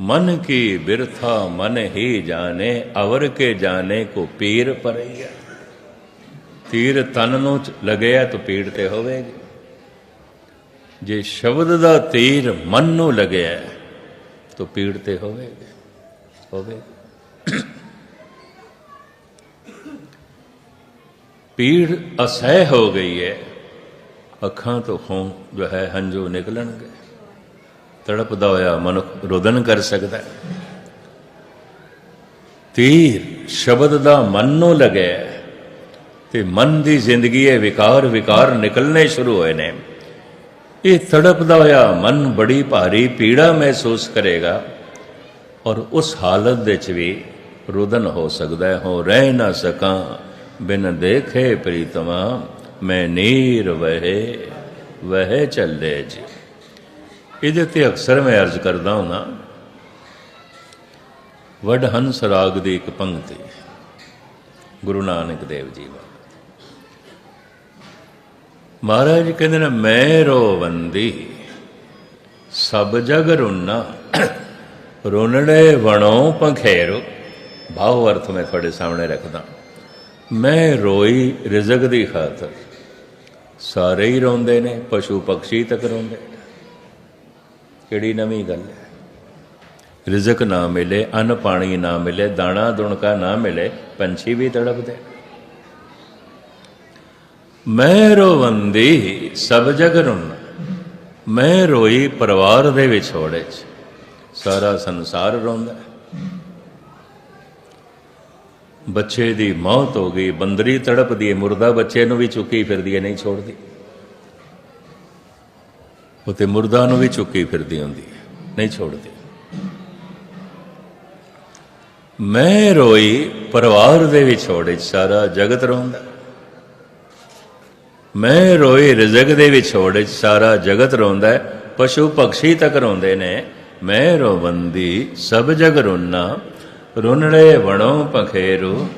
ਮਨ ਕੀ ਬਿਰਥਾ ਮਨ ਹੀ ਜਾਣੇ, ਅਵਰ ਕੇ ਜਾਣੇ ਕੋ ਪੀਰ ਪਰਈਆ। ਤੀਰ ਤਨ ਨੂੰ ਲਗਿਆ ਤਾਂ ਪੀੜ ਤੇ ਹੋਵੇਗੀ। ਜੇ ਸ਼ਬਦ ਦਾ ਤੀਰ ਮਨ ਨੂੰ ਲਗਿਆ, ਤਾਂ ਪੀੜ ਤੇ ਹੋਵੇਗਾ। ਹੋਵੇ ਪੀੜ ਅਸਹਿ ਹੋ ਗਈ ਹੈ। ਅੱਖਾਂ ਤੋਂ ਖੂਨ ਜੋ ਹੈ, ਹੰਝੂ ਨਿਕਲਣਗੇ। ਤੜਪਦਾ ਹੋਇਆ ਮਨੁੱਖ ਰੁਦਨ ਕਰ ਸਕਦਾ ਹੈ। ਤੀਰ ਸ਼ਬਦ ਦਾ ਮਨ ਨੂੰ ਲੱਗਿਆ ਤੇ ਮਨ ਦੀ ਜ਼ਿੰਦਗੀ ਹੈ ਵਿਕਾਰ ਵਿਕਾਰ ਨਿਕਲਨੇ ਸ਼ੁਰੂ ਹੋਏ ਨੇ। ਇਹ ਤੜਪਦਾ ਹੋਇਆ ਮਨ ਬੜੀ ਭਾਰੀ ਪੀੜਾ ਮਹਿਸੂਸ ਕਰੇਗਾ ਔਰ ਉਸ ਹਾਲਤ ਵਿੱਚ ਵੀ ਰੁਦਨ ਹੋ ਸਕਦਾ ਹੈ। ਹੋ ਰਹਿ ਨਾ ਸਕਾਂ ਬਿਨ ਦੇਖੇ ਪ੍ਰੀਤਮਾ। ਮੈਂ ਨੀਰ ਵਹੇ ਵਹੇ ਚੱਲੇ ਜੀ। ਇਹਦੇ ਤੇ ਅਕਸਰ ਮੈਂ ਅਰਜ਼ ਕਰਦਾ ਹਾਂ ਵਡ ਹੰਸ ਰਾਗ ਦੀ ਇੱਕ ਪੰਕਤੀ, ਗੁਰੂ ਨਾਨਕ ਦੇਵ ਜੀ ਵਾਲੀ। ਮਹਾਰਾਜ ਕਹਿੰਦੇ ਨੇ, ਮੈਂ ਰੋਵੰਦੀ ਸਭ ਜਗ ਰੁਨਾ, ਰੁਨੜੇ ਵਣੋ ਪੰਖੇਰੋ। ਭਾਵ ਅਰਥ ਮੈਂ ਤੁਹਾਡੇ ਸਾਹਮਣੇ ਰੱਖਦਾ। ਮੈਂ ਰੋਈ ਰਿਜ਼ਕ ਦੀ ਖਾਤਰ ਸਾਰੇ ਹੀ ਰੋਂਦੇ ਨੇ, ਪਸ਼ੂ ਪਕਸ਼ੀ ਤੱਕ ਰੋਂਦੇ ਨੇ। ਕਿਹੜੀ ਨਵੀਂ ਗੱਲ ਹੈ? ਰਿਜ਼ਕ ਨਾ ਮਿਲੇ, ਅਨ ਪਾਣੀ ਨਾ ਮਿਲੇ, ਦਾਣਾ ਦੁਣਕਾ ਨਾ ਮਿਲੇ, ਪੰਛੀ ਵੀ ਤੜਪਦੇ ਮੈਂ ਰੋਵੰਦੀ ਸਭ ਜਗ ਰੁਨ ਮੈਂ ਰੋਈ ਪਰਿਵਾਰ ਦੇ ਵਿਛੋੜੇ 'ਚ। ਸਾਰਾ ਸੰਸਾਰ ਰੋਂਦਾ ਹੈ। ਬੱਚੇ ਦੀ ਮੌਤ ਹੋ ਗਈ, ਬੰਦਰੀ ਤੜਪਦੀ ਹੈ ਮੁਰਦਾ ਬੱਚੇ ਨੂੰ ਵੀ ਚੁੱਕੀ ਫਿਰਦੀ ਹੈ ਨਹੀਂ ਛੋੜਦੀ। ਉਹ ਤੇ ਮੁਰਦਾ ਨੂੰ ਵੀ ਚੁੱਕੀ ਫਿਰਦੀ ਹੁੰਦੀ ਹੈ ਨਹੀਂ ਛੋੜਦੀ। ਮੈਂ ਰੋਈ, ਪਰਿਵਾਰ ਦੇ ਵਿੱਚ 'ਚ ਸਾਰਾ ਜਗਤ ਰੋਂਦਾ। ਮੈਂ ਰੋਈ, ਰਿਜ਼ਕ ਦੇ ਵਿਛੋੜੇ 'ਚ ਸਾਰਾ ਜਗਤ ਰੋਂਦਾ ਹੈ ਪਸ਼ੂ ਪਕਸ਼ੀ ਤੱਕ ਰੋਂਦੇ ਨੇ। ਮੈਂ ਰੋਵੰਦੀ, ਸਭ ਜਗ ਰੋਨਾ ਰੁਨੜੇ ਵਣੋ ਪਖੇਰੂ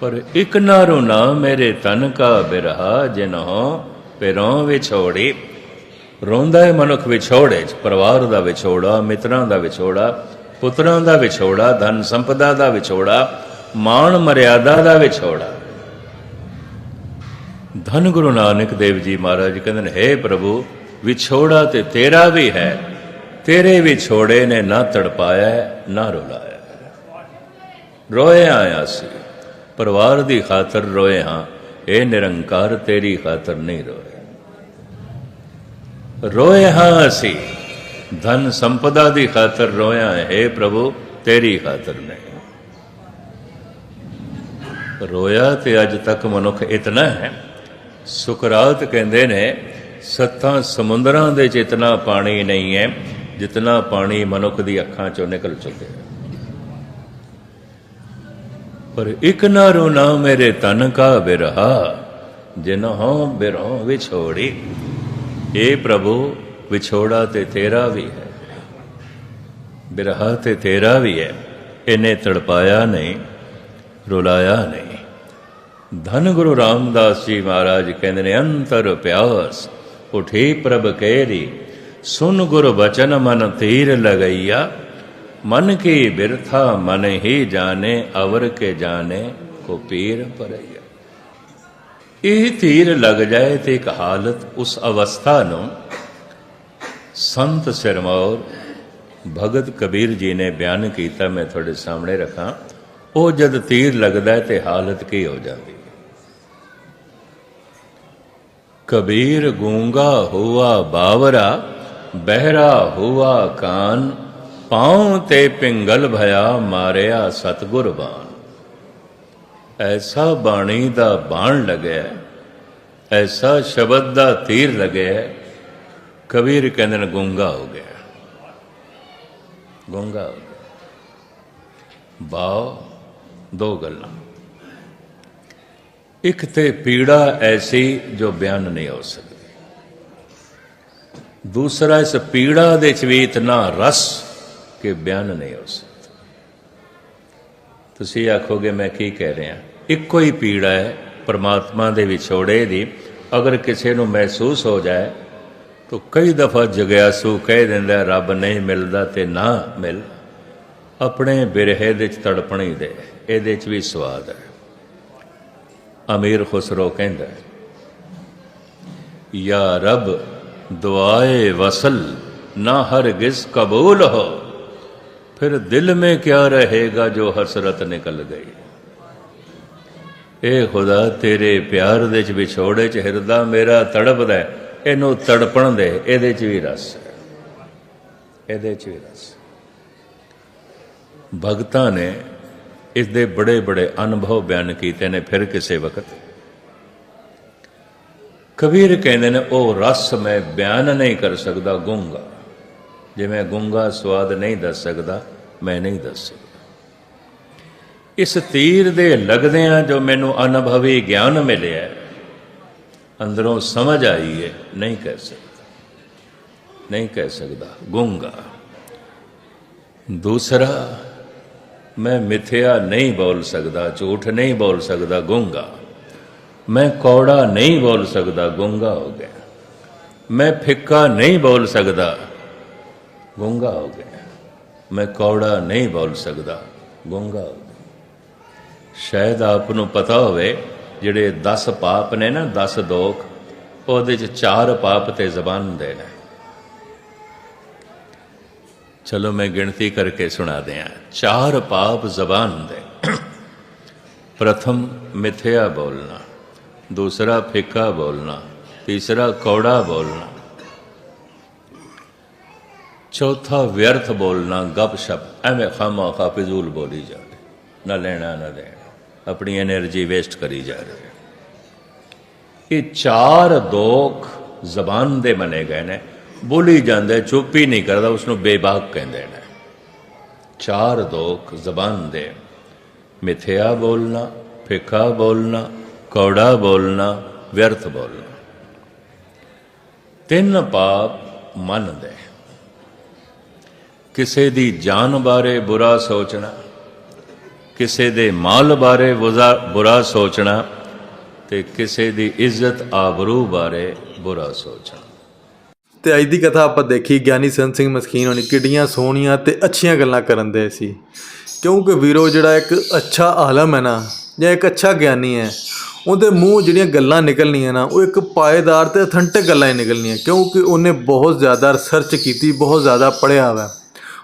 ਪਰ ਇਕ ਨਾ ਰੋਨਾ ਮੇਰੇ ਤਨ ਕਾ ਬਿਰਹਾ ਜਿਨੋ ਪਿਰੋਂ ਵਿਛੋੜੀ। ਰੋਂਦਾ ਹੈ ਮਨੁੱਖ ਵਿਛੋੜੇ ਪਰਿਵਾਰ ਦਾ ਵਿਛੋੜਾ ਮਿੱਤਰਾਂ ਦਾ ਵਿਛੋੜਾ ਪੁੱਤਰਾਂ ਦਾ ਵਿਛੋੜਾ ਧਨ ਸੰਪਦਾ ਦਾ ਵਿਛੋੜਾ ਮਾਣ ਮਰਿਆਦਾ ਦਾ ਵਿਛੋੜਾ। ਧੰਨ ਗੁਰੂ ਨਾਨਕ ਦੇਵ ਜੀ ਮਹਾਰਾਜ ਕਹਿੰਦੇ ਨੇ हे ਪ੍ਰਭੂ ਵਿਛੋੜਾ ਤੇ ਤੇਰਾ ਵੀ ਹੈ ਤੇਰੇ ਵਿਛੋੜੇ ਨੇ ਨਾ ਤੜਪਾਇਆ ਹੈ, ਨਾ ਰੁਲਾਇਆ। ਰੋਏ ਆਇਆ ਸੀ। ਪਰਿਵਾਰ ਦੀ ਖਾਤਰ ਰੋਏ ਹਾਂ, ਇਹ ਨਿਰੰਕਾਰ ਤੇਰੀ ਖਾਤਰ ਨਹੀਂ ਰੋਏ। ਰੋਏ ਹਾਂ ਅਸੀਂ, ਧਨ ਸੰਪਦਾ ਦੀ ਖਾਤਰ ਰੋਇਆ ਹੈ ਪ੍ਰਭੂ, ਤੇਰੀ ਖਾਤਰ ਨਹੀਂ। ਰੋਇਆ ਤੇ ਅੱਜ ਤੱਕ ਮਨੁੱਖ ਇਤਨਾ ਹੈ। ਸੁਕਰਾਤ ਕਹਿੰਦੇ ਨੇ, ਸੱਤਾਂ ਸਮੁੰਦਰਾਂ ਦੇ ਚ ਇਤਨਾ ਪਾਣੀ ਨਹੀਂ ਹੈ, ਜਿਤਨਾ ਪਾਣੀ ਮਨੁੱਖ ਦੀ ਅੱਖਾਂ ਚੋਂ ਨਿਕਲ ਚੁੱਕਿਆ ਪਰ ਇਕ ਨਾ ਰੋਣਾ ਮੇਰੇ ਤਨ ਕਾ ਬਿਰਹਾ, ਜਿਨਹੁ ਬਿਰਹੁ ਵਿਛੋੜੀ। ਏ ਪ੍ਰਭੂ, ਵਿਛੋੜਾ ਤੇ ਤੇਰਾ ਵੀ ਹੈ। ਬਿਰਹਾ ਤੇ ਤੇਰਾ ਵੀ ਹੈ, ਇਹਨੇ ਤੜਪਾਇਆ ਨਹੀਂ, ਰੁਲਾਇਆ ਨਹੀਂ। ਧੰਨ ਗੁਰੂ ਰਾਮਦਾਸ ਜੀ ਮਹਾਰਾਜ ਕਹਿੰਦੇ ਨੇ, ਅੰਤਰ ਪਿਆਸ, ਉਠੀ ਪ੍ਰਭ ਕਹਿਰੀ ਸੁਨ ਗੁਰ ਬਚਨ ਮਨ ਤੀਰ ਲਗਈਆ। ਮਨ ਕੀ ਬਿਰਥਾ ਮਨ ਹੀ ਜਾਣੇ, ਅਵਰ ਕੇ ਜਾਣੇ, ਕੋ ਪੀਰ ਪਰਈਆ ਇਹ ਤੀਰ ਲੱਗ ਜਾਏ ਤੇ ਇੱਕ ਹਾਲਤ ਉਸ ਅਵਸਥਾ ਨੂੰ ਸੰਤ ਸਿਰਮੌਰ ਭਗਤ ਕਬੀਰ ਜੀ ਨੇ ਬਿਆਨ ਕੀਤਾ, ਮੈਂ ਤੁਹਾਡੇ ਸਾਹਮਣੇ ਰੱਖਾਂ। ਉਹ ਜਦ ਤੀਰ ਲੱਗਦਾ ਤੇ ਹਾਲਤ ਕੀ ਹੋ ਜਾਂਦੀ ਹੈ? ਕਬੀਰ ਗੂੰਗਾ ਹੁਆ ਬਾਵਰਾ, ਬਹਿਰਾ ਹੁਆ ਕਾਨ ਪਾਉ ਤੇ ਪਿੰਗਲ ਭਇਆ ਮਾਰਿਆ ਸਤਗੁਰ ਬਾਣ। ਐਸਾ ਬਾਣੀ ਦਾ ਬਾਣ ਲੱਗਿਆ, ਐਸਾ ਸ਼ਬਦ ਦਾ ਤੀਰ ਲੱਗਿਆ, ਕਬੀਰ ਕਹਿੰਦੇ ਨੇ ਗੁੰਗਾ ਹੋ ਗਿਆ। ਗੁੰਗਾ ਹੋ ਗਿਆ। ਬਾਉ ਦੋ ਗੱਲਾਂ। ਇੱਕ ਤੇ ਪੀੜਾ ਐਸੀ ਜੋ ਬਿਆਨ ਨਹੀਂ ਹੋ ਸਕਦੀ। ਦੂਸਰਾ, ਇਸ ਪੀੜਾ ਦੇ ਚ ਵੀ ਇਤਨਾ ਰਸ ਕਿ ਬਿਆਨ ਨਹੀਂ ਹੋ ਸਕਦਾ ਤੁਸੀਂ ਆਖੋਗੇ ਮੈਂ ਕੀ ਕਹਿ ਰਿਹਾ? ਇੱਕੋ ਹੀ ਪੀੜਾ ਹੈ ਪਰਮਾਤਮਾ ਦੇ ਵਿਛੋੜੇ ਦੀ। ਅਗਰ ਕਿਸੇ ਨੂੰ ਮਹਿਸੂਸ ਹੋ ਜਾਏ, ਤਾਂ ਕਈ ਦਫਾ ਜਗਿਆਸੂ ਕਹਿ ਦਿੰਦਾ, ਰੱਬ ਨਹੀਂ ਮਿਲਦਾ ਤੇ ਨਾ ਮਿਲ। ਆਪਣੇ ਬਿਰਹੇ ਦੇ ਚ ਤੜਪਣੀ ਦੇ, ਇਹਦੇ ਚ ਵੀ ਸਵਾਦ ਹੈ। ਅਮੀਰ ਖੁਸਰੋ ਕਹਿੰਦਾ, ਯਾ ਰਬ, ਦੁਆਏ ਵਸਲ, ਨਾ ਹਰਗਿਜ਼ ਕਬੂਲ ਹੋ। ਫਿਰ ਦਿਲ ਮੇ ਕਿਆ ਰਹੇਗਾ ਜੋ ਹਸਰਤ ਨਿਕਲ ਗਈ? ਏ ਖੁਦਾ ਤੇਰੇ ਪਿਆਰ ਦੇ ਚ ਵਿਛੋੜੇ ਚ ਹਿਰਦਾ ਮੇਰਾ ਤੜਪਦਾ ਇਹਨੂੰ ਤੜਪਣ ਦੇ, ਇਹਦੇ ਚ ਵੀ ਰਸ ਹੈ। ਇਹਦੇ ਚ ਵੀ ਰਸ ਭਗਤਾਂ ਨੇ ਇਸ ਦੇ ਬੜੇ ਬੜੇ ਅਨੁਭਵ ਬਿਆਨ ਕੀਤੇ ਨੇ ਫਿਰ ਕਿਸੇ ਵਕਤ। ਕਬੀਰ ਕਹਿੰਦੇ ਨੇ, ਉਹ ਰਸ ਮੈਂ ਬਿਆਨ ਨਹੀਂ ਕਰ ਸਕਦਾ, ਗੂੰਗਾ। ਜਿਵੇਂ ਗੂੰਗਾ ਸਵਾਦ ਨਹੀਂ ਦੱਸ ਸਕਦਾ, ਮੈਂ ਨਹੀਂ ਦੱਸ ਸਕਦਾ। ਇਸ ਤੀਰ ਦੇ ਲੱਗਦਿਆਂ ਜੋ ਮੈਨੂੰ ਅਨੁਭਵੀ ਗਿਆਨ ਮਿਲਿਆ, ਅੰਦਰੋਂ ਸਮਝ ਆਈ ਹੈ ਨਹੀਂ ਕਹਿ ਸਕਦਾ। ਨਹੀਂ ਕਹਿ ਸਕਦਾ, ਗੂੰਗਾ। ਦੂਸਰਾ, ਮੈਂ ਮਿਥਿਆ ਨਹੀਂ ਬੋਲ ਸਕਦਾ, ਝੂਠ ਨਹੀਂ ਬੋਲ ਸਕਦਾ, ਗੂੰਗਾ। ਮੈਂ ਕੌੜਾ ਨਹੀਂ ਬੋਲ ਸਕਦਾ, ਗੁੰਗਾ ਹੋ ਗਿਆ। ਮੈਂ ਫਿੱਕਾ ਨਹੀਂ ਬੋਲ ਸਕਦਾ ਗੁੰਗਾ ਹੋ ਗਿਆ। ਮੈਂ ਕੌੜਾ ਨਹੀਂ ਬੋਲ ਸਕਦਾ। ਗੁੰਗਾ ਹੋ ਗਿਆ। ਸ਼ਾਇਦ ਆਪ ਨੂੰ ਪਤਾ ਹੋਵੇ, ਜਿਹੜੇ 10 ਪਾਪ ਨੇ ਨਾ 10 ਦੋਖ ਉਹਦੇ ਚ ਚਾਰ ਪਾਪ ਤੇ ਜ਼ਬਾਨ ਦੇ ਨੇ। ਚਲੋ ਮੈਂ ਗਿਣਤੀ ਕਰਕੇ ਸੁਣਾ ਦਿਆਂ। ਚਾਰ ਪਾਪ ਜ਼ਬਾਨ ਦੇ ਪ੍ਰਥਮ ਮਿਥਿਆ ਬੋਲਣਾ, ਦੂਸਰਾ ਫਿੱਕਾ ਬੋਲਣਾ, ਤੀਸਰਾ ਕੌੜਾ ਬੋਲਣਾ। ਚੌਥਾ ਵਿਅਰਥ ਬੋਲਣਾ ਗੱਪਸ਼ਪ ਐਵੇਂ ਖਾਮਾ ਖਾਫਜ਼ੂਲ ਬੋਲੀ ਜਾ ਰਹੇ। ਨਾ ਲੈਣਾ, ਨਾ ਦੇਣਾ। ਆਪਣੀ એનર્ਜੀ ਵੇਸਟ ਕਰੀ ਜਾ ਰਹੇ। ਇਹ ਚਾਰ ਦੋਖ ਜ਼ਬਾਨ ਦੇ ਬਣੇ ਗਏ ਨੇ। ਬੋਲੀ ਜਾਂਦਾ ਚੁੱਪ ਹੀ ਨਹੀਂ ਕਰਦਾ ਉਸ ਨੂੰ ਬੇਬਾਕ ਕਹਿੰਦੇ ਨੇ। ਚਾਰ ਦੋਖ ਜ਼ਬਾਨ ਦੇ। ਮਿਥਿਆ ਬੋਲਣਾ, ਫਿੱਕਾ ਬੋਲਣਾ, ਕੌੜਾ ਬੋਲਣਾ, ਵਿਅਰਥ ਬੋਲਣਾ। ਤਿੰਨ ਪਾਪ ਮਨ ਦੇ। ਕਿਸੇ ਦੀ ਜਾਨ ਬਾਰੇ ਬੁਰਾ ਸੋਚਣਾ, ਕਿਸੇ ਦੇ ਮਾਲ ਬਾਰੇ ਬੁਜ਼ਾ- ਬੁਰਾ ਸੋਚਣਾ ਤੇ ਕਿਸੇ ਦੀ ਇੱਜ਼ਤ ਆਬਰੂ ਬਾਰੇ ਬੁਰਾ ਸੋਚਣਾ। ਤੇ ਅੱਜ ਦੀ ਕਥਾ ਆਪਾਂ ਦੇਖੀ, ਗਿਆਨੀ ਸੰਤ ਸਿੰਘ ਮਸਕੀਨ ਹੋਣੀ ਕਿੱਡੀਆਂ ਸੋਹਣੀਆਂ ਤੇ ਅੱਛੀਆਂ ਗੱਲਾਂ ਕਰਨ ਦੇ ਸੀ। ਕਿਉਂਕਿ ਵੀਰੋ ਜਿਹੜਾ ਇੱਕ ਅੱਛਾ ਆਲਮ ਹੈ ਨਾ, ਜਾਂ ਇੱਕ ਅੱਛਾ ਗਿਆਨੀ ਹੈ, ਉਹਦੇ ਮੂੰਹ ਜਿਹੜੀਆਂ ਗੱਲਾਂ ਨਿਕਲਣੀਆਂ ਨਾ, ਉਹ ਇੱਕ ਪਾਏਦਾਰ ਤੇ ਅਥੈਂਟਿਕ ਗੱਲਾਂ ਹੀ ਨਿਕਲਣੀਆਂ, ਕਿਉਂਕਿ ਉਹਨੇ ਬਹੁਤ ਜ਼ਿਆਦਾ ਰਿਸਰਚ ਕੀਤੀ, ਬਹੁਤ ਜ਼ਿਆਦਾ ਪੜ੍ਹਿਆ ਵਾ।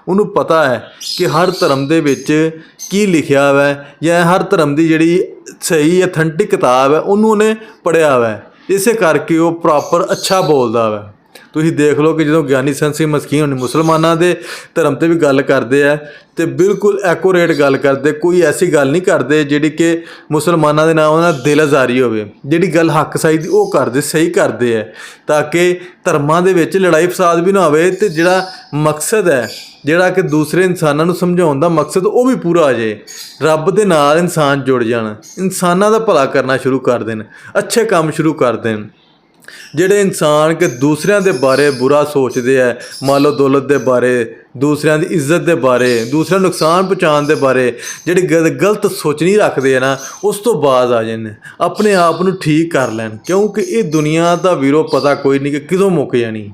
ਉਹਨੂੰ ਪਤਾ ਹੈ ਕਿ ਹਰ ਧਰਮ ਦੇ ਵਿੱਚ ਕੀ ਲਿਖਿਆ ਹੋਇਆ ਹੈ ਜਾਂ ਹਰ ਧਰਮ ਦੀ ਜਿਹੜੀ ਸਹੀ ਅਥੈਂਟਿਕ ਕਿਤਾਬ ਹੈ, ਉਹਨੂੰ ਉਹਨੇ ਪੜ੍ਹਿਆ ਹੋਇਆ ਹੈ। ਇਸੇ ਕਰਕੇ ਉਹ ਪ੍ਰੋਪਰ ਅੱਛਾ ਬੋਲਦਾ ਵਾ ਤੁਸੀਂ ਦੇਖ ਲਓ ਕਿ ਜਦੋਂ ਗਿਆਨੀ ਸੰਤ ਸਿੰਘ ਮਸਕੀਨ ਹੋਣੀ ਮੁਸਲਮਾਨਾਂ ਦੇ ਧਰਮ ਤੇ ਵੀ ਗੱਲ ਕਰਦੇ ਆ ਤੇ ਬਿਲਕੁਲ ਐਕੂਰੇਟ ਗੱਲ ਕਰਦੇ, ਕੋਈ ਐਸੀ ਗੱਲ ਨਹੀਂ ਕਰਦੇ ਜਿਹੜੀ ਕਿ ਮੁਸਲਮਾਨਾਂ ਦੇ ਨਾਲ ਉਹਨਾਂ ਦਿਲ ਆਜ਼ਾਰੀ ਹੋਵੇ। ਜਿਹੜੀ ਗੱਲ ਹੱਕ ਸਹੀ ਦੀ ਉਹ ਕਰਦੇ, ਸਹੀ ਕਰਦੇ ਆ। ਤਾਂ ਕਿ ਧਰਮਾਂ ਦੇ ਵਿੱਚ ਲੜਾਈ ਫਸਾਦ ਵੀ ਨਾ ਹੋਵੇ ਤੇ ਜਿਹੜਾ ਮਕਸਦ ਹੈ, ਜਿਹੜਾ ਕਿ ਦੂਸਰੇ ਇਨਸਾਨਾਂ ਨੂੰ ਸਮਝਾਉਣ ਦਾ ਮਕਸਦ ਉਹ ਵੀ ਪੂਰਾ ਆ ਜਾਏ। ਰੱਬ ਦੇ ਨਾਲ ਇਨਸਾਨ ਜੁੜ ਜਾਣ। ਇਨਸਾਨਾਂ ਦਾ ਭਲਾ ਕਰਨਾ ਸ਼ੁਰੂ ਕਰ ਦੇਣ। ਅੱਛੇ ਕੰਮ ਸ਼ੁਰੂ ਕਰ ਦੇਣ। ਜਿਹੜੇ ਇਨਸਾਨ ਕਿ ਦੂਸਰਿਆਂ ਦੇ ਬਾਰੇ ਬੁਰਾ ਸੋਚਦੇ ਆ ਮਾਲੋ ਦੌਲਤ ਦੇ ਬਾਰੇ, ਦੂਸਰਿਆਂ ਦੀ ਇੱਜ਼ਤ ਦੇ ਬਾਰੇ, ਦੂਸਰਿਆਂ ਨੂੰ ਨੁਕਸਾਨ ਪਹੁੰਚਾਉਣ ਦੇ ਬਾਰੇ, ਜਿਹੜੀ ਗਲ- ਗਲਤ ਸੋਚਣੀ ਰੱਖਦੇ ਆ ਨਾ, ਉਸ ਤੋਂ ਬਾਅਦ ਆ ਜਾਂਦੇ ਆਪਣੇ ਆਪ ਨੂੰ ਠੀਕ ਕਰ ਲੈਣ, ਕਿਉਂਕਿ ਇਹ ਦੁਨੀਆ ਦਾ ਵੀਰੋ ਪਤਾ ਕੋਈ ਨਹੀਂ ਕਿ ਕਿਦੋਂ ਮੁੱਕ ਜਾਣੀ।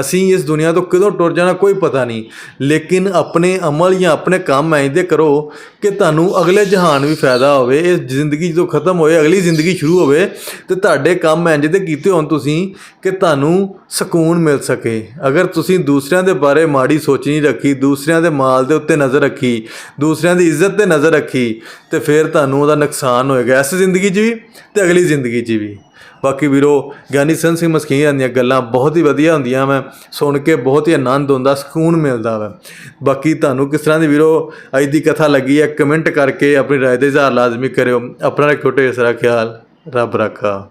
ਅਸੀਂ ਇਸ ਦੁਨੀਆ ਤੋਂ ਕਦੋਂ ਟੁਰ ਜਾਣਾ ਕੋਈ ਪਤਾ ਨਹੀਂ। ਲੇਕਿਨ ਆਪਣੇ ਅਮਲ ਜਾਂ ਆਪਣੇ ਕੰਮ ਐਂਦੇ ਕਰੋ ਕਿ ਤੁਹਾਨੂੰ ਅਗਲੇ ਜਹਾਨ ਵੀ ਫਾਇਦਾ ਹੋਵੇ ਇਹ ਜ਼ਿੰਦਗੀ ਜਦੋਂ ਖਤਮ ਹੋਏ, ਅਗਲੀ ਜ਼ਿੰਦਗੀ ਸ਼ੁਰੂ ਹੋਵੇ, ਤੇ ਤੁਹਾਡੇ ਕੰਮ ਇੰਜ ਦੇ ਕੀਤੇ ਹੋਣ ਤੁਸੀਂ ਕਿ ਤੁਹਾਨੂੰ ਸਕੂਨ ਮਿਲ ਸਕੇ। ਅਗਰ ਤੁਸੀਂ ਦੂਸਰਿਆਂ ਦੇ ਬਾਰੇ ਮਾੜੀ ਸੋਚ ਨਹੀਂ ਰੱਖੀ, ਦੂਸਰਿਆਂ ਦੇ ਮਾਲ ਦੇ ਉੱਤੇ ਨਜ਼ਰ ਰੱਖੀ, ਦੂਸਰਿਆਂ ਦੀ ਇੱਜ਼ਤ ਤੇ ਨਜ਼ਰ ਰੱਖੀ, ਤੇ ਫਿਰ ਤੁਹਾਨੂੰ ਉਹਦਾ ਨੁਕਸਾਨ ਹੋਏਗਾ ਇਸ ਜ਼ਿੰਦਗੀ 'ਚ ਵੀ ਤੇ ਅਗਲੀ ਜ਼ਿੰਦਗੀ 'ਚ ਵੀ। ਬਾਕੀ ਵੀਰੋ, ਗਿਆਨੀ ਸੰਤ ਸਿੰਘ ਮਸਕੀਨ ਦੀਆਂ ਗੱਲਾਂ ਬਹੁਤ ਹੀ ਵਧੀਆ ਹੁੰਦੀਆਂ ਮੈਂ ਸੁਣ ਕੇ ਬਹੁਤ ਹੀ ਆਨੰਦ ਹੁੰਦਾ, ਸਕੂਨ ਮਿਲਦਾ ਵਾ। ਬਾਕੀ ਤੁਹਾਨੂੰ ਕਿਸ ਤਰ੍ਹਾਂ ਦੀ ਵੀਰੋ, ਅੱਜ ਦੀ ਕਥਾ ਲੱਗੀ ਹੈ ਕਮੈਂਟ ਕਰਕੇ ਆਪਣੀ ਰਾਏ ਦੇ ਇਜ਼ਹਾਰ ਲਾਜ਼ਮੀ ਕਰਿਓ। ਆਪਣਾ ਰੱਖਿਓ ਢੇਰ ਖਿਆਲ। ਰੱਬ ਰੱਖਾ।